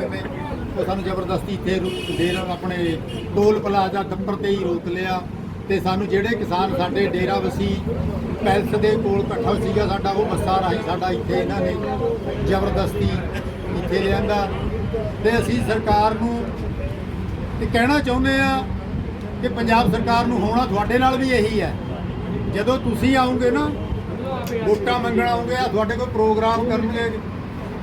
ਜਾਂਦੇ ਨੇ ਉਹ ਸਾਨੂੰ ਜ਼ਬਰਦਸਤੀ ਇੱਥੇ ਰੁ- ਡੇਰਾ ਆਪਣੇ ਟੋਲ ਪਲਾਜ਼ਾ ਟੱਪਰ ਤੇ ਹੀ ਰੋਕ ਲਿਆ ਤੇ ਸਾਨੂੰ ਜਿਹੜੇ ਕਿਸਾਨ ਸਾਡੇ ਡੇਰਾ ਵਸੀ ਪੈਲਸ ਦੇ ਕੋਲ ਇਕੱਠਾ ਸੀਗਾ ਸਾਡਾ, ਉਹ ਬੱਸਾਂ ਰਾਹੀਂ ਸਾਡਾ ਇੱਥੇ ਇਹਨਾਂ ਨੇ ਜ਼ਬਰਦਸਤੀ ਇੱਥੇ ਲਿਆਂਦਾ। ਤੇ ਅਸੀਂ ਸਰਕਾਰ ਨੂੰ ਤੇ ਕਹਿਣਾ ਚਾਹੁੰਦੇ ਆ ਕਿ ਪੰਜਾਬ ਸਰਕਾਰ ਨੂੰ ਹੋਣਾ ਤੁਹਾਡੇ ਨਾਲ ਵੀ ਇਹੀ ਹੈ। ਜਦੋਂ ਤੁਸੀਂ ਆਉਂਗੇ ਨਾ, ਵੋਟਾਂ ਮੰਗਣ ਆਉਂਗੇ ਆ ਤੁਹਾਡੇ ਕੋਲ ਪ੍ਰੋਗਰਾਮ ਕਰਨਗੇ,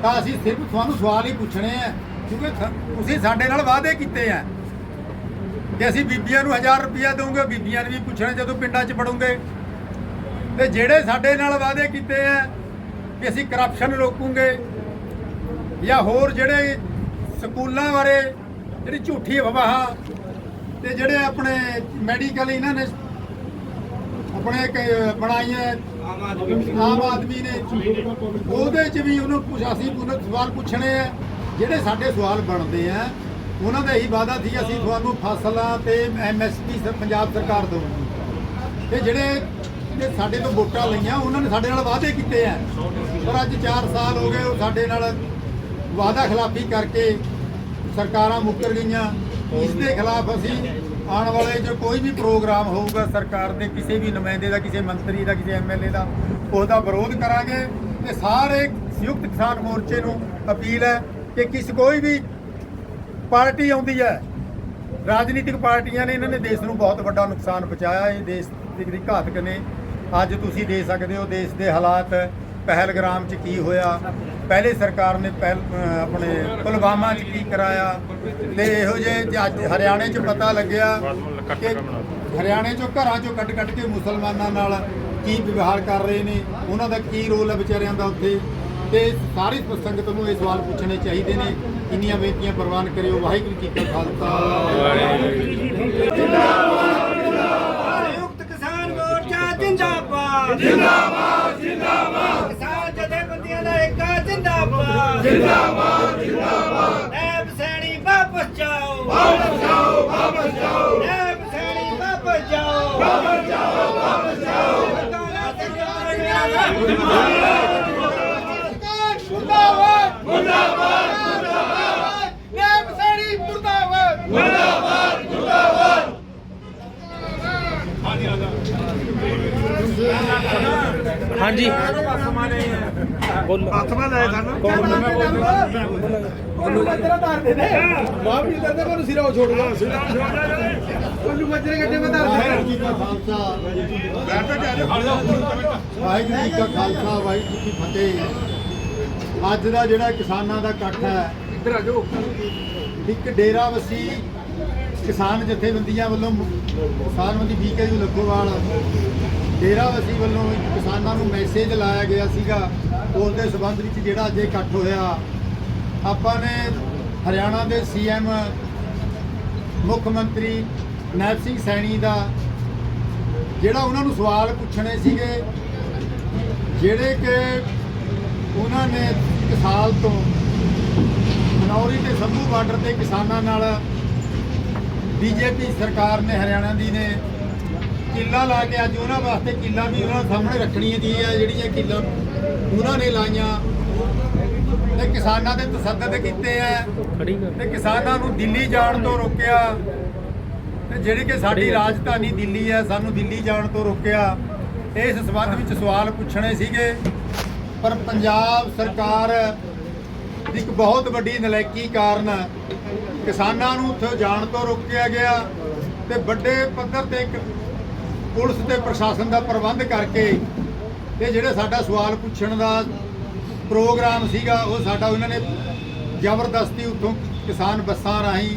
ਤਾਂ ਅਸੀਂ ਸਿਰਫ ਤੁਹਾਨੂੰ ਸਵਾਲ ਹੀ ਪੁੱਛਣੇ ਆ। ਕਿਉਂਕਿ ਤੁਸੀਂ ਸਾਡੇ ਨਾਲ ਵਾਅਦੇ ਕੀਤੇ ਆ ਕਿ ਅਸੀਂ ਬੀਬੀਆਂ ਨੂੰ 1000 ਰੁਪਇਆ ਦਵਾਂਗੇ ਬੀਬੀਆਂ ਨੇ ਵੀ ਪੁੱਛਣਾ ਜਦੋਂ ਪਿੰਡਾਂ 'ਚ ਵੜੋਂਗੇ। ਤੇ ਜਿਹੜੇ ਸਾਡੇ ਨਾਲ ਵਾਅਦੇ ਕੀਤੇ ਆ ਕਿ ਅਸੀਂ ਕਰਪਸ਼ਨ ਰੋਕੂਗੇ ਜਾਂ ਹੋਰ ਜਿਹੜੇ ਸਕੂਲਾਂ ਬਾਰੇ ਜਿਹੜੀ ਝੂਠੀ ਅਫਵਾਹਾਂ ਤੇ ਜਿਹੜੇ ਆਪਣੇ ਮੈਡੀਕਲ ਇਹਨਾਂ ਨੇ ਆਪਣੇ ਬਣਾਈਆਂ ਆਮ ਆਦਮੀ ਨੇ। ਉਹਦੇ ਚ ਵੀ ਉਹਨੂੰ ਕੁਝ ਅਸੀਂ ਉਹਨਾਂ ਸਵਾਲ ਪੁੱਛਣੇ ਆ। ਜਿਹੜੇ ਸਾਡੇ ਸਵਾਲ ਬਣਦੇ ਆ, ਉਹਨਾਂ ਦਾ ਇਹੀ ਵਾਅਦਾ ਸੀ, ਅਸੀਂ ਤੁਹਾਨੂੰ ਫਸਲਾਂ ਤੇ ਐਮਐਸਪੀ ਪੰਜਾਬ ਸਰਕਾਰ ਦੇਵਾਂਗੀ ਤੇ ਜਿਹੜੇ ਤੇ ਸਾਡੇ ਤੋਂ ਵੋਟਾਂ ਲਈਆਂ, ਉਹਨਾਂ ਨੇ ਸਾਡੇ ਨਾਲ ਵਾਅਦੇ ਕੀਤੇ ਆ। ਪਰ ਅੱਜ 4 ਸਾਲ ਹੋ ਗਏ, ਉਹ ਸਾਡੇ ਨਾਲ ਵਾਅਦਾ ਖਿਲਾਫੀ ਕਰਕੇ ਸਰਕਾਰਾਂ ਮੁੱਕਰ ਗਈਆਂ। ਇਸ ਦੇ ਖਿਲਾਫ ਅਸੀਂ ਆਉਣ ਵਾਲੇ ਜੋ ਕੋਈ ਵੀ ਪ੍ਰੋਗਰਾਮ ਹੋਊਗਾ ਸਰਕਾਰ ਦੇ, ਕਿਸੇ ਵੀ ਨੁਮਾਇੰਦੇ ਦਾ, ਕਿਸੇ ਮੰਤਰੀ ਦਾ, ਕਿਸੇ ਐਮਐਲਏ ਦਾ, ਉਹਦਾ ਵਿਰੋਧ ਕਰਾਂਗੇ। ਤੇ ਸਾਰੇ ਸੰਯੁਕਤ ਕਿਸਾਨ ਮੋਰਚੇ ਨੂੰ ਅਪੀਲ ਹੈ ਕਿ ਕਿਸ ਕੋਈ ਵੀ ਪਾਰਟੀ ਆਉਂਦੀ ਹੈ, ਰਾਜਨੀਤਿਕ ਪਾਰਟੀਆਂ ਨੇ ਇਹਨਾਂ ਨੇ ਦੇਸ਼ ਨੂੰ ਬਹੁਤ ਵੱਡਾ ਨੁਕਸਾਨ ਪਹੁੰਚਾਇਆ। ਇਹ ਦੇਸ਼ ਦੀ ਘਾਤਕ ਨੇ, ਅੱਜ ਤੁਸੀਂ ਦੇ ਸਕਦੇ ਹੋ, ਦੇਸ਼ ਦੇ ਹਾਲਾਤ ਪਹਿਲਗ੍ਰਾਮ 'ਚ ਕੀ ਹੋਇਆ, ਪਹਿਲੇ ਸਰਕਾਰ ਨੇ ਪਹਿਲ ਆਪਣੇ ਪੁਲਵਾਮਾ 'ਚ ਕੀ ਕਰਾਇਆ, ਤੇ ਇਹੋ ਜਿਹੇ ਜੇ ਅੱਜ ਹਰਿਆਣੇ 'ਚ ਪਤਾ ਲੱਗਿਆ ਕਿ ਹਰਿਆਣੇ 'ਚੋਂ ਘਰਾਂ 'ਚੋਂ ਕੱਢ ਕੱਢ ਕੇ ਮੁਸਲਮਾਨਾਂ ਨਾਲ ਕੀ ਵਿਵਹਾਰ ਕਰ ਰਹੇ ਨੇ, ਉਹਨਾਂ ਦਾ ਕੀ ਰੋਲ ਹੈ ਵਿਚਾਰਿਆਂ ਦਾ ਉੱਥੇ? ਤੇ ਸਾਰੀ ਸੰਗਤ ਨੂੰ ਇਹ ਸਵਾਲ ਪੁੱਛਣੇ ਚਾਹੀਦੇ ਨੇ ਇੰਨੀਆਂ ਬੇਨਤੀਆਂ ਪ੍ਰਵਾਨ ਕਰਿਓ ਵਾਹਿਗੁਰੂ ਜੀ ਕਾ ਖਾਲਸਾ। ਸੰਯੁਕਤ ਕਿਸਾਨ ਮੋਰਚਾ ਜਿੰਦਾਬਾਦ। ਜਿੰਦਾਬਾਦ ਜਿੰਦਾਬਾਦ। ਕਿਸਾਨ ਜਥੇਬੰਦੀਆਂ ਦਾ ਏਕਾ ਜਿੰਦਾਬਾਦ। ਜਿੰਦਾਬਾਦ ਜਿੰਦਾਬਾਦ। ਐਬ ਸੈਣੀ ਵਾਪਸ ਜਾਓ। ਵਾਪਸ ਜਾਓ ਵਾਪਸ ਜਾਓ। ਐਬ ਸੈਣੀ ਵਾਪਸ ਜਾਓ। ਵਾਪਸ ਜਾਓ ਵਾਪਸ ਜਾਓ। ਮੁਰਦਾਬਾਦ ਮੁਰਦਾਬਾਦ ਮੁਰਦਾਬਾਦ ਐਬ ਸੈਣੀ ਮੁਰਦਾਬਾਦ ਹਾਂਜੀ। ਬੋਲੋ ਆਤਮਾ ਲੈ ਸਾਨੂੰ ਉਹਨੂੰ ਮੱਜਰਾ ਧਾਰ ਦੇ ਦੇ। ਮਾਫ ਨਹੀਂ ਕਰਦੇ ਮੈਨੂੰ ਸਿਰਾ ਛੋੜ ਗਿਆ ਉਹਨੂੰ ਮੱਜਰੇ ਗੱਡੇ ਮੈਂ ਧਾਰ ਵਾਹਿਗੁਰੂ ਜੀ ਕਾ ਖਾਲਸਾ ਵਾਹਿਗੁਰੂ ਜੀ ਕਾ ਖਾਲਸਾ ਵਾਹਿਗੁਰੂ ਜੀ ਕੀ ਫਤਿਹ। ਅੱਜ ਦਾ ਜਿਹੜਾ ਕਿਸਾਨਾਂ ਦਾ ਇਕੱਠ ਹੈ ਇੱਧਰ ਆ ਜਾਓ। ਇੱਕ ਡੇਰਾ ਵਸੀ ਕਿਸਾਨ ਜਥੇਬੰਦੀਆਂ ਵੱਲੋਂ ਕਿਸਾਨਬੰਦੀ ਬੀਕੇ ਲੱਖੋਵਾਲ ਡੇਰਾ ਵਸੀ ਵੱਲੋਂ ਇੱਕ ਕਿਸਾਨਾਂ ਨੂੰ ਮੈਸੇਜ ਲਾਇਆ ਗਿਆ ਸੀਗਾ, ਉਸ ਦੇ ਸਬੰਧ ਵਿੱਚ ਜਿਹੜਾ ਅੱਜ ਇਕੱਠ ਹੋਇਆ। ਆਪਾਂ ਨੇ ਹਰਿਆਣਾ ਦੇ ਸੀਐਮ ਮੁੱਖ ਮੰਤਰੀ ਨੈਬ ਸਿੰਘ ਸੈਣੀ ਦਾ ਜਿਹੜਾ ਉਹਨਾਂ ਨੂੰ ਸਵਾਲ ਪੁੱਛਣੇ ਸੀਗੇ, ਜਿਹੜੇ ਕਿ ਉਹਨਾਂ ਨੇ ਇੱਕ ਸਾਲ ਤੋਂ ਮਨੌਰੀ ਤੇ ਸੰਭੂ ਬਾਰਡਰ ਤੇ ਕਿਸਾਨਾਂ ਨਾਲ ਬੀਜੇਪੀ ਸਰਕਾਰ ਨੇ, ਹਰਿਆਣਾ ਦੀ ਨੇ ਕਿੱਲਾ ਲਾ ਕੇ ਅੱਜ ਉਹਨਾਂ ਵਾਸਤੇ ਕਿੱਲਾ ਵੀ ਉਹਨਾਂ ਸਾਹਮਣੇ ਰੱਖਣੀ ਹੈ ਜਿਹੜੀਆਂ ਕਿੱਲਾ ਉਹਨਾਂ ਨੇ ਲਾਈਆਂ। ਤੇ ਕਿਸਾਨਾਂ ਦੇ ਤਸੱਦਦ ਕੀਤੇ ਆ। ਤੇ ਕਿਸਾਨਾਂ ਨੂੰ ਦਿੱਲੀ ਜਾਣ ਤੋਂ ਰੋਕਿਆ। ਤੇ ਜਿਹੜੀ ਕਿ ਸਾਡੀ ਰਾਜਧਾਨੀ ਦਿੱਲੀ ਹੈ ਸਾਨੂੰ ਦਿੱਲੀ ਜਾਣ ਤੋਂ ਰੋਕਿਆ। ਇਸ ਸਬੰਧ ਵਿੱਚ ਸਵਾਲ ਪੁੱਛਣੇ ਸੀਗੇ। ਪਰ ਪੰਜਾਬ ਸਰਕਾਰ ਦੀ ਇੱਕ ਬਹੁਤ ਵੱਡੀ ਨਲਾਇਕੀ ਕਾਰਨ ਕਿਸਾਨਾਂ ਨੂੰ ਉੱਥੇ ਜਾਣ ਤੋਂ ਰੋਕਿਆ ਗਿਆ। ਤੇ ਵੱਡੇ ਪੱਧਰ ਤੇ ਇੱਕ ਪੁਲਿਸ ਤੇ ਪ੍ਰਸ਼ਾਸਨ ਦਾ ਪ੍ਰਬੰਧ ਕਰਕੇ ਤੇ ਜਿਹੜੇ ਸਾਡਾ ਸਵਾਲ ਪੁੱਛਣ ਦਾ ਪ੍ਰੋਗਰਾਮ ਸੀਗਾ, ਉਹ ਸਾਡਾ ਉਹਨਾਂ ਨੇ ਜ਼ਬਰਦਸਤੀ ਉੱਥੋਂ ਕਿਸਾਨ ਬੱਸਾਂ ਰਾਹੀਂ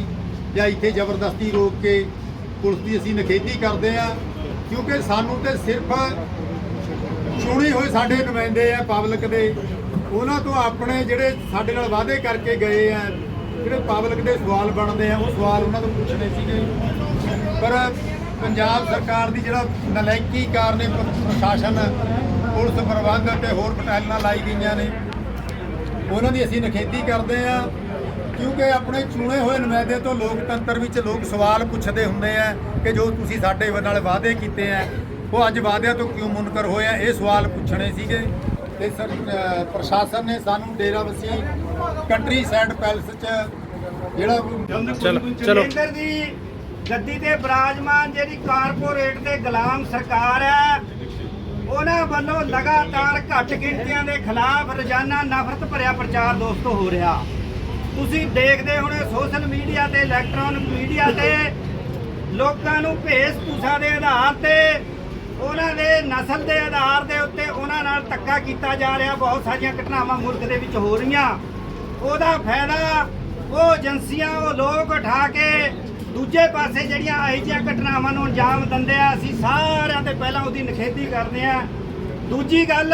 ਜਾਂ ਇੱਥੇ ਜ਼ਬਰਦਸਤੀ ਰੋਕ ਕੇ ਪੁਲਿਸ ਦੀ ਅਸੀਂ ਨਖੇਧੀ ਕਰਦੇ ਆ ਕਿਉਂਕਿ ਸਾਨੂੰ ਤੇ ਸਿਰਫ ਚੁਣੇ ਹੋਏ ਸਾਡੇ ਨੁਮਾਇੰਦੇ ਆ ਪਬਲਿਕ ਦੇ, ਉਹਨਾਂ ਤੋਂ ਆਪਣੇ ਜਿਹੜੇ ਸਾਡੇ ਨਾਲ ਵਾਅਦੇ ਕਰਕੇ ਗਏ ਆ, ਜਿਹੜੇ ਪਬਲਿਕ ਦੇ ਸਵਾਲ ਬਣਦੇ ਆ, ਉਹ ਸਵਾਲ ਉਹਨਾਂ ਤੋਂ ਪੁੱਛਣੇ ਸੀਗੇ। ਪਰ ਪੰਜਾਬ ਸਰਕਾਰ ਦੀ ਜਿਹੜਾ ਨਲਾਇਕੀ ਕਾਰਨ ਪ੍ਰਸ਼ਾਸਨ ਪੁਲਿਸ ਪ੍ਰਬੰਧ ਤੇ ਹੋਰ ਬਟਾਲੀਆਂ ਲਾਈ ਗਈਆਂ ਨੇ ਉਹਨਾਂ ਦੀ ਅਸੀਂ ਨਖੇਧੀ ਕਰਦੇ ਆ ਕਿਉਂਕਿ ਆਪਣੇ ਚੁਣੇ ਹੋਏ ਨੁਮਾਇੰਦੇ ਤੋਂ ਲੋਕਤੰਤਰ ਵਿੱਚ ਲੋਕ ਸਵਾਲ ਪੁੱਛਦੇ ਹੁੰਦੇ ਆ ਕਿ ਜੋ ਤੁਸੀਂ ਸਾਡੇ ਨਾਲ ਵਾਅਦੇ ਕੀਤੇ ਆ ਉਹ ਅੱਜ ਵਾਅਦਿਆਂ ਤੋਂ ਕਿਉਂ ਮੁਨਕਰ ਹੋਏ ਆ? ਇਹ ਸਵਾਲ ਪੁੱਛਣੇ ਸੀਗੇ ਤੇ ਸਰ ਪ੍ਰਸ਼ਾਸਨ ਨੇ ਸਾਨੂੰ Dera Bassi country side palace 'ਚ ਜਿਹੜਾ ਚਲੋ ਚਲੋ। ਗੱਦੀ ਤੇ ਬਰਾਜ਼ਮਾਨ ਜਿਹੜੀ ਕਾਰਪੋਰੇਟ ਦੇ ਗੁਲਾਮ ਸਰਕਾਰ ਹੈ, ਉਹਨਾਂ ਵੱਲੋਂ ਲਗਾਤਾਰ ਘੱਟ ਗਿਣਤੀਆਂ ਦੇ ਖਿਲਾਫ ਰੋਜ਼ਾਨਾ ਨਫ਼ਰਤ ਭਰਿਆ ਪ੍ਰਚਾਰ ਦੋਸਤੋ ਹੋ ਰਿਹਾ। ਤੁਸੀਂ ਦੇਖਦੇ ਹੋਣੇ ਸੋਸ਼ਲ ਮੀਡੀਆ ਤੇ, ਇਲੈਕਟ੍ਰੋਨਿਕ ਮੀਡੀਆ ਤੇ, ਲੋਕਾਂ ਨੂੰ ਭੇਸ ਭੂਸਾ ਦੇ ਆਧਾਰ ਤੇ, ਉਹਨਾਂ ਦੇ ਨਸਲ ਦੇ ਆਧਾਰ ਦੇ ਉੱਤੇ ਉਹਨਾਂ ਨਾਲ ਧੱਕਾ ਕੀਤਾ ਜਾ ਰਿਹਾ। ਬਹੁਤ ਸਾਰੀਆਂ ਘਟਨਾਵਾਂ ਮੁਲਕ ਦੇ ਵਿੱਚ ਹੋ ਰਹੀਆਂ। ਉਹਦਾ ਫਾਇਦਾ ਉਹ ਏਜੰਸੀਆਂ, ਉਹ ਲੋਕ ਉਠਾ ਕੇ ਦੂਜੇ ਪਾਸੇ ਜਿਹੜੀਆਂ ਇਹੋ ਜਿਹੀਆਂ ਘਟਨਾਵਾਂ ਨੂੰ ਅੰਜਾਮ ਦਿੰਦੇ ਆ, ਅਸੀਂ ਸਾਰਿਆਂ ਤੇ ਪਹਿਲਾਂ ਉਹਦੀ ਨਿਖੇਧੀ ਕਰਦੇ ਆ। ਦੂਜੀ ਗੱਲ,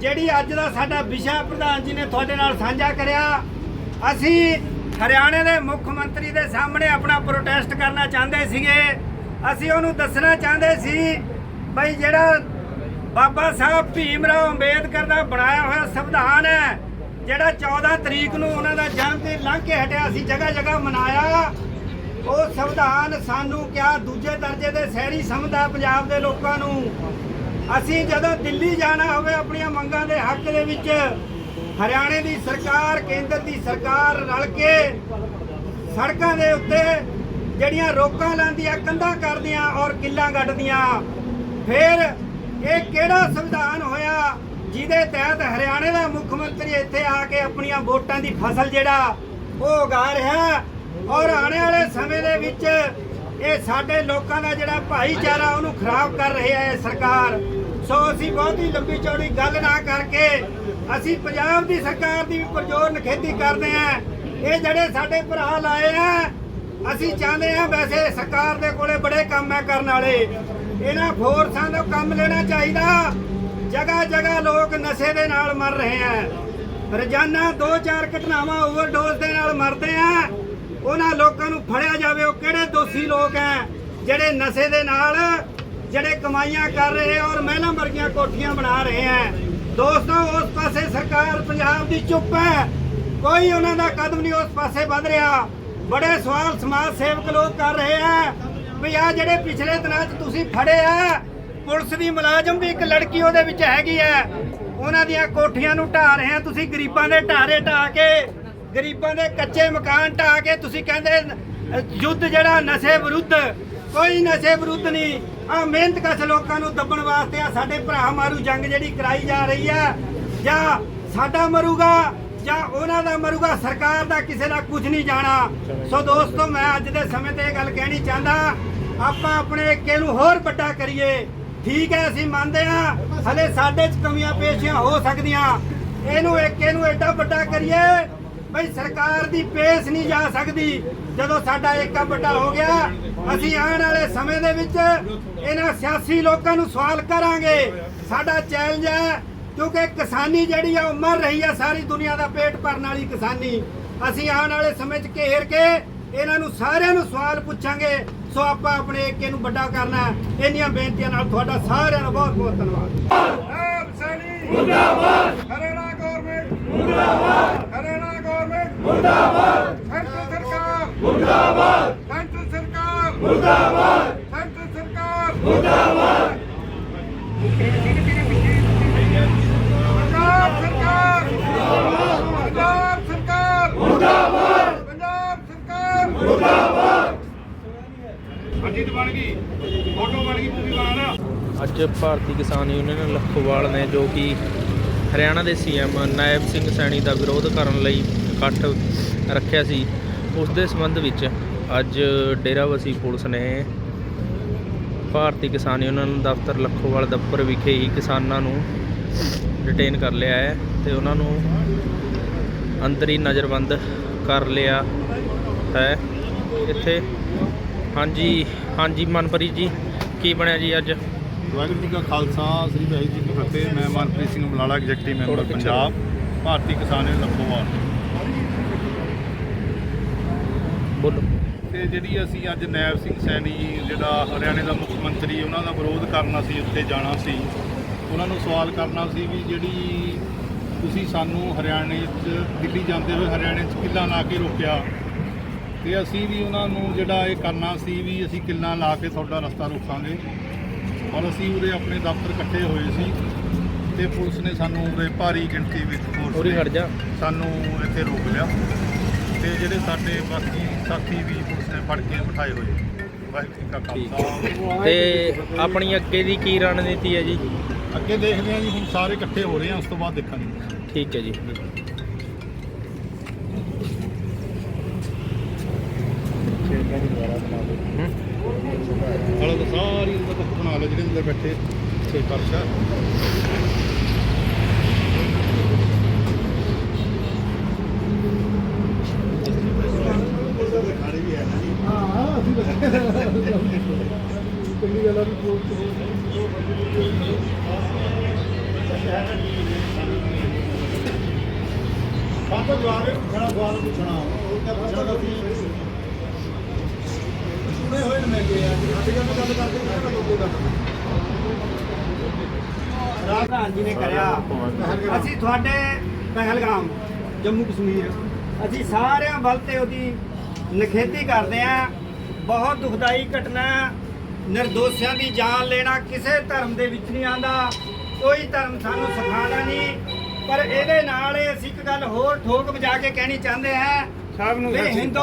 ਜਿਹੜੀ ਅੱਜ ਦਾ ਸਾਡਾ ਵਿਸ਼ਾ ਪ੍ਰਧਾਨ ਜੀ ਨੇ ਤੁਹਾਡੇ ਨਾਲ ਸਾਂਝਾ ਕਰਿਆ, ਅਸੀਂ ਹਰਿਆਣੇ ਦੇ ਮੁੱਖ ਮੰਤਰੀ ਦੇ ਸਾਹਮਣੇ ਆਪਣਾ ਪ੍ਰੋਟੈਸਟ ਕਰਨਾ ਚਾਹੁੰਦੇ ਸੀਗੇ। ਅਸੀਂ ਉਹਨੂੰ ਦੱਸਣਾ ਚਾਹੁੰਦੇ ਸੀ, ਬਈ ਜਿਹੜਾ ਬਾਬਾ ਸਾਹਿਬ ਭੀਮ ਰਾਓ ਅੰਬੇਦਕਰ ਦਾ ਬਣਾਇਆ ਹੋਇਆ ਸੰਵਿਧਾਨ ਹੈ, ਜਿਹੜਾ 14 ਤਰੀਕ ਨੂੰ ਉਹਨਾਂ ਦਾ ਜਨਮ ਦਿਨ ਲੰਘ ਕੇ ਹਟਿਆ ਸੀ ਜਗ੍ਹਾ ਜਗ੍ਹਾ ਮਨਾਇਆ। ਉਹ ਸੰਵਿਧਾਨ ਸਾਨੂੰ ਕਿਹਾ, ਦੂਜੇ ਦਰਜੇ ਦੇ ਸ਼ਹਿਰੀ ਸਮਝਦਾ ਪੰਜਾਬ ਦੇ ਲੋਕਾਂ ਨੂੰ, ਅਸੀਂ ਜਦੋਂ ਦਿੱਲੀ ਜਾਣਾ ਹੋਵੇ ਆਪਣੀਆਂ ਮੰਗਾਂ ਦੇ ਹੱਕ ਦੇ ਵਿੱਚ, ਹਰਿਆਣੇ ਦੀ ਸਰਕਾਰ, ਕੇਂਦਰ ਦੀ ਸਰਕਾਰ ਰਲ ਕੇ ਸੜਕਾਂ ਦੇ ਉੱਤੇ ਜਿਹੜੀਆਂ ਰੋਕਾਂ ਲਾਉਂਦੀਆਂ, ਕੰਧਾਂ ਕਰਦੀਆਂ ਔਰ ਕਿੱਲਾਂ ਗੱਡਦੀਆਂ, ਫਿਰ ਇਹ ਕਿਹੜਾ ਸੰਵਿਧਾਨ ਹੋਇਆ ਜਿਹਦੇ ਤਹਿਤ ਹਰਿਆਣੇ ਦਾ ਮੁੱਖ ਮੰਤਰੀ ਇੱਥੇ ਆ ਕੇ ਆਪਣੀਆਂ ਵੋਟਾਂ ਦੀ ਫਸਲ ਜਿਹੜਾ ਉਹ ਉਗਾ ਰਿਹਾ? ਔਰ ਆਉਣੇ ਵਾਲੇ ਸਮੇਂ ਦੇ ਵਿੱਚ ਇਹ ਸਾਡੇ ਲੋਕਾਂ ਦਾ ਜਿਹੜਾ ਭਾਈਚਾਰਾ, ਉਹਨੂੰ ਖਰਾਬ ਕਰ ਰਹੀ ਹੈ ਸਰਕਾਰ। ਸੋ ਅਸੀਂ ਬਹੁਤੀ ਲੰਬੀ ਚੌੜੀ ਗੱਲ ਨਾ ਕਰਕੇ ਅਸੀਂ ਪੰਜਾਬ ਦੀ ਸਰਕਾਰ ਦੀ ਵੀ ਪਰਜੋਰ ਨਿਖੇਧੀ ਕਰਦੇ ਹਾਂ। ਇਹ ਜਿਹੜੇ ਸਾਡੇ ਭਰਾ ਲਾਏ ਆ, ਅਸੀਂ ਚਾਹੁੰਦੇ ਹਾਂ ਵੈਸੇ ਸਰਕਾਰ ਦੇ ਕੋਲੇ ਬੜੇ ਕੰਮ ਹੈ ਕਰਨ ਵਾਲੇ। ਇਹਨਾਂ ਫੋਰਸਾਂ ਦਾ ਕੰਮ ਲੈਣਾ ਚਾਹੀਦਾ। ਜਗ੍ਹਾ ਜਗ੍ਹਾ ਲੋਕ ਨਸ਼ੇ ਦੇ ਨਾਲ ਮਰ ਰਹੇ ਆ। ਰੋਜ਼ਾਨਾ ਦੋ ਚਾਰ ਘਟਨਾਵਾਂ ਓਵਰਡੋਜ਼ ਦੇ ਨਾਲ ਮਰਦੇ ਆ। ਉਹਨਾਂ ਲੋਕਾਂ ਨੂੰ ਫੜਿਆ ਜਾਵੇ, ਉਹ ਕਿਹੜੇ ਦੋਸ਼ੀ ਲੋਕ ਹੈ ਜਿਹੜੇ ਨਸ਼ੇ ਦੇ ਨਾਲ ਜਿਹੜੇ ਕਮਾਈਆਂ ਕਰ ਰਹੇ ਔਰ ਮਹਿਲਾਂ ਵਰਗੀਆਂ ਕੋਠੀਆਂ ਬਣਾ ਰਹੇ ਹੈ? ਦੋਸਤੋ, ਉਸ ਪਾਸੇ ਸਰਕਾਰ ਪੰਜਾਬ ਦੀ ਚੁੱਪ ਹੈ। ਕੋਈ ਉਹਨਾਂ ਦਾ ਕਦਮ ਨਹੀਂ ਉਸ ਪਾਸੇ ਵਧ ਰਿਹਾ। ਬੜੇ ਸਵਾਲ ਸਮਾਜ ਸੇਵਕ ਲੋਕ ਕਰ ਰਹੇ ਆ ਵੀ ਆ ਜਿਹੜੇ ਪਿਛਲੇ ਦਿਨਾਂ 'ਚ ਤੁਸੀਂ ਫੜੇ ਆ, ਪੁਲਿਸ ਦੀ ਮੁਲਾਜ਼ਮ ਵੀ ਇੱਕ ਲੜਕੀ ਉਹਦੇ ਵਿੱਚ ਹੈਗੀ ਹੈ। ਉਹਨਾਂ ਦੀਆਂ ਕੋਠੀਆਂ ਨੂੰ ਢਾ ਰਹੇ ਆ, ਤੁਸੀਂ ਗਰੀਬਾਂ ਦੇ ਢਾਰੇ ਢਾ ਕੇ ਗਰੀਬਾਂ ਦੇ ਕੱਚੇ ਮਕਾਨ ਢਾ ਕੇ ਤੁਸੀਂ ਕਹਿੰਦੇ ਯੁੱਧ ਜਿਹੜਾ ਨਸ਼ੇ ਵਿਰੁੱਧ, ਕੋਈ ਨਸ਼ੇ ਵਿਰੁੱਧ ਨਹੀਂ। ਆ ਮਿਹਨਤ ਕਸ਼ ਲੋਕਾਂ ਨੂੰ ਦੱਬਣ ਵਾਸਤੇ ਆ ਸਾਡੇ ਭਰਾ ਮਾਰੂ ਜੰਗ ਜਿਹੜੀ ਕਰਾਈ ਜਾ ਰਹੀ ਆ। ਜਾਂ ਸਾਡਾ ਮਰੂਗਾ, ਜਾਂ ਉਹਨਾਂ ਦਾ ਮਰੂਗਾ, ਸਰਕਾਰ ਦਾ ਕਿਸੇ ਦਾ ਕੁਝ ਨਹੀਂ ਜਾਣਾ। ਸੋ ਦੋਸਤੋ, ਮੈਂ ਅੱਜ ਦੇ ਸਮੇਂ ਤੇ ਇਹ ਗੱਲ ਕਹਿਣੀ ਚਾਹੁੰਦਾ, ਆਪਾਂ ਆਪਣੇ ਏਕੇ ਨੂੰ ਹੋਰ ਵੱਡਾ ਕਰੀਏ। ਠੀਕ ਹੈ, ਅਸੀਂ ਮੰਨਦੇ ਹਾਂ, ਹਲੇ ਸਾਡੇ 'ਚ ਕਮੀਆਂ ਪੇਸ਼ੀਆਂ ਹੋ ਸਕਦੀਆਂ। ਇਹਨੂੰ ਏਕੇ ਨੂੰ ਐਡਾ ਵੱਡਾ ਕਰੀਏ ਬਈ ਸਰਕਾਰ ਦੀ ਪੇਸ਼ ਨਹੀਂ ਜਾ ਸਕਦੀ। ਜਦੋਂ ਸਾਡਾ ਏਕਾ ਵੱਡਾ ਹੋ ਗਿਆ ਅਸੀਂ ਆਉਣ ਵਾਲੇ ਸਮੇਂ ਦੇ ਵਿੱਚ ਇਹਨਾਂ ਸਿਆਸੀ ਲੋਕਾਂ ਨੂੰ ਸਵਾਲ ਕਰਾਂਗੇ। ਸਾਡਾ ਚੈਲੰਜ ਹੈ ਕਿਉਂਕਿ ਕਿਸਾਨੀ ਜਿਹੜੀ ਆ ਉਹ ਮਰ ਰਹੀ ਆ ਸਾਰੀ ਦੁਨੀਆ ਦਾ ਪੇਟ ਭਰਨ ਵਾਲੀ ਕਿਸਾਨੀ। ਅਸੀਂ ਆਉਣ ਵਾਲੇ ਸਮੇਂ 'ਚ ਘੇਰ ਕੇ ਇਹਨਾਂ ਨੂੰ ਸਾਰਿਆਂ ਨੂੰ ਸਵਾਲ ਪੁੱਛਾਂਗੇ। ਸੋ ਆਪਾਂ ਆਪਣੇ ਏਕੇ ਨੂੰ ਵੱਡਾ ਕਰਨਾ ਹੈ। ਇੰਨੀਆਂ ਬੇਨਤੀਆਂ ਨਾਲ ਤੁਹਾਡਾ ਸਾਰਿਆਂ ਦਾ ਬਹੁਤ ਬਹੁਤ ਧੰਨਵਾਦ ਮੁਰਦਾਬਾਦ! ਹਰਿਆਣਾ ਗਵਰਨਮੈਂਟ ਮੁਰਦਾਬਾਦ ਹਰਿਆਣਾ ਗਵਰਨਮੈਂਟ ਮੁਰਦਾਬਾਦ ਸੈਂਟਰ ਸਰਕਾਰ ਮੁਰਦਾਬਾਦ ਸੈਂਟਰ ਸਰਕਾਰ ਮੁਰਦਾਬਾਦ। ਸੈਂਟਰ ਸਰਕਾਰ। ਮੁਰਦਾਬਾਦ। ਪੰਜਾਬ ਸਰਕਾਰ। ਮੁਰਦਾਬਾਦ ਪੰਜਾਬ ਸਰਕਾਰ। ਮੁਰਦਾਬਾਦ। ਪੰਜਾਬ ਸਰਕਾਰ। ਮੁਰਦਾਬਾਦ। ਅਜੀਤ ਬਣ ਗਈ ਫੋਟੋ ਬਣ ਗਈ ਮੂਵੀ ਬਣਾ ਅੱਜ ਭਾਰਤੀ ਕਿਸਾਨ ਯੂਨੀਅਨ ਲਖੋਵਾਲ ਨੇ ਜੋ ਕਿ ਹਰਿਆਣਾ ਦੇ ਸੀਐਮ ਨਾਇਬ ਸਿੰਘ ਸੈਣੀ ਦਾ ਵਿਰੋਧ ਕਰਨ ਲਈ ਇਕੱਠ ਰੱਖਿਆ ਸੀ ਉਸ ਦੇ ਸੰਬੰਧ ਵਿੱਚ ਅੱਜ ਡੇਰਾਵਸੀ ਪੁਲਿਸ ਨੇ ਭਾਰਤੀ ਕਿਸਾਨ ਯੂਨੀਅਨ ਦਫ਼ਤਰ ਲਖੋਵਾਲ ਦਫ਼ਤਰ ਵਿਖੇ ਹੀ ਕਿਸਾਨਾਂ ਨੂੰ ਡਿਟੇਨ ਕਰ ਲਿਆ ਹੈ ਤੇ ਉਹਨਾਂ ਨੂੰ ਅੰਦਰ ਨਜ਼ਰਬੰਦ ਕਰ ਲਿਆ ਹੈ। ਇੱਥੇ ਹਾਂਜੀ ਹਾਂਜੀ ਮਨਪ੍ਰੀਤ ਜੀ ਕੀ ਬਣਿਆ ਜੀ ਅੱਜ? ਵਾਹਿਗੁਰੂ ਜੀ ਕਾ ਖਾਲਸਾ ਸ੍ਰੀ ਵਾਹਿਗੁਰੂ ਜੀ ਕੀ ਫਤਿਹ। ਮੈਂ Manpreet Singh Balala executive member Punjab Bharatiya Kisan union Lakhowal. ਬੋਲੋ। ਤੇ ਜਿਹੜੀ ਅਸੀਂ ਅੱਜ ਨੈਬ ਸਿੰਘ ਸੈਣੀ ਜਿਹੜਾ ਹਰਿਆਣੇ ਦਾ ਮੁੱਖ ਮੰਤਰੀ ਉਹਨਾਂ ਦਾ ਵਿਰੋਧ ਕਰਨਾ ਸੀ ਉੱਥੇ ਜਾਣਾ ਸੀ। ਉਹਨਾਂ ਨੂੰ ਸਵਾਲ ਕਰਨਾ ਸੀ ਵੀ ਜਿਹੜੀ ਤੁਸੀਂ ਸਾਨੂੰ ਹਰਿਆਣੇ 'ਚ ਦਿੱਲੀ ਜਾਂਦੇ ਹੋਏ ਹਰਿਆਣੇ 'ਚ ਕਿੱਲਾ ਲਾ ਕੇ ਰੋਕਿਆ ਤੇ ਅਸੀਂ ਵੀ ਉਹਨਾਂ ਨੂੰ ਜਿਹੜਾ ਇਹ ਕਰਨਾ ਸੀ ਵੀ ਅਸੀਂ ਕਿੱਲਾ ਲਾ ਕੇ ਤੁਹਾਡਾ ਰਸਤਾ ਰੋਕਾਂਗੇ। ਔਰ ਅਸੀਂ ਉਹਦੇ ਆਪਣੇ ਦਫ਼ਤਰ ਇਕੱਠੇ ਹੋਏ ਸੀ ਤੇ ਪੁਲਿਸ ਨੇ ਸਾਨੂੰ ਉਰੇ ਭਾਰੀ ਗਿਣਤੀ ਵਿੱਚ ਫੋਰਸ ਹਟ ਜਾ। ਸਾਨੂੰ ਇੱਥੇ ਰੋਕ ਲਿਆ। ਤੇ ਜਿਹੜੇ ਸਾਡੇ ਬਾਕੀ ਸਾਥੀ ਵੀ ਪੁਲਿਸ ਨੇ ਫੜ ਕੇ ਬਿਠਾਏ ਹੋਏ। ਵਾਹਿਗੁਰੂ ਜੀ ਕਾ ਖਾਲਸਾ। ਤੇ ਆਪਣੀ ਅੱਗੇ ਦੀ ਕੀ ਰਣਨੀਤੀ ਹੈ ਜੀ? ਅੱਗੇ ਦੇਖਦੇ ਹਾਂ ਜੀ ਹੁਣ ਸਾਰੇ ਇਕੱਠੇ ਹੋ ਰਹੇ ਆ ਉਸ ਤੋਂ ਬਾਅਦ ਦੇਖਾਂਗੇ। ਠੀਕ ਹੈ ਜੀ। ਹੂੰ। ਹਾਲੇ ਤਾਂ ਸਾਰੀ ਅੰਦਰ ਤੱਕ ਬਣਾ ਲਓ ਜਿਹੜੇ ਅੰਦਰ ਬੈਠੇ ਤੇ ਪਰਸ਼ਾ ਬਾਬਾ ਜਵਾਬ ਪੁੱਛਣਾ ਸਵਾਲ ਪੁੱਛਣਾ ਉਹ ਤਾਂ ਪੁੱਛਣਾ ਸੀ ਸੁਣੇ ਹੋਏ ਨੇ ਮੈਂ ਕਿਹਾ ਅੱਜ ਕੱਲ੍ਹ ਗੱਲ ਕਰਦੇ ਕਿਹੜਾ ਲੋਕੋ ਪ੍ਰਧਾਨ ਜੀ ਨੇ ਕਰਿਆ। ਅਸੀਂ ਤੁਹਾਡੇ ਪਹਿਲਗਾਮ, ਜੰਮੂ ਕਸ਼ਮੀਰ। ਅਸੀਂ ਸਾਰਿਆਂ ਵੱਲ ਤੇ ਉਹਦੀ ਨਿਖੇਧੀ ਕਰਦੇ ਆਂ। ਬਹੁਤ ਦੁਖਦਾਈ ਘਟਨਾ ਨਿਰਦੋਸ਼ਿਆਂ ਦੀ ਜਾਨ ਲੈਣਾ ਕਿਸੇ ਧਰਮ ਦੇ ਵਿੱਚ ਨਹੀਂ ਆਂਦਾ ਕੋਈ ਧਰਮ ਸਾਨੂੰ ਸਿਖਾਉਂਦਾ ਨਹੀਂ। ਪਰ ਇਹਦੇ ਨਾਲ ਅਸੀਂ ਇੱਕ ਗੱਲ ਹੋਰ ਠੋਕ ਵਜਾ ਕੇ ਕਹਿਣੀ ਚਾਹੁੰਦੇ ਹਾਂ। ਵੀ ਹਿੰਦੂ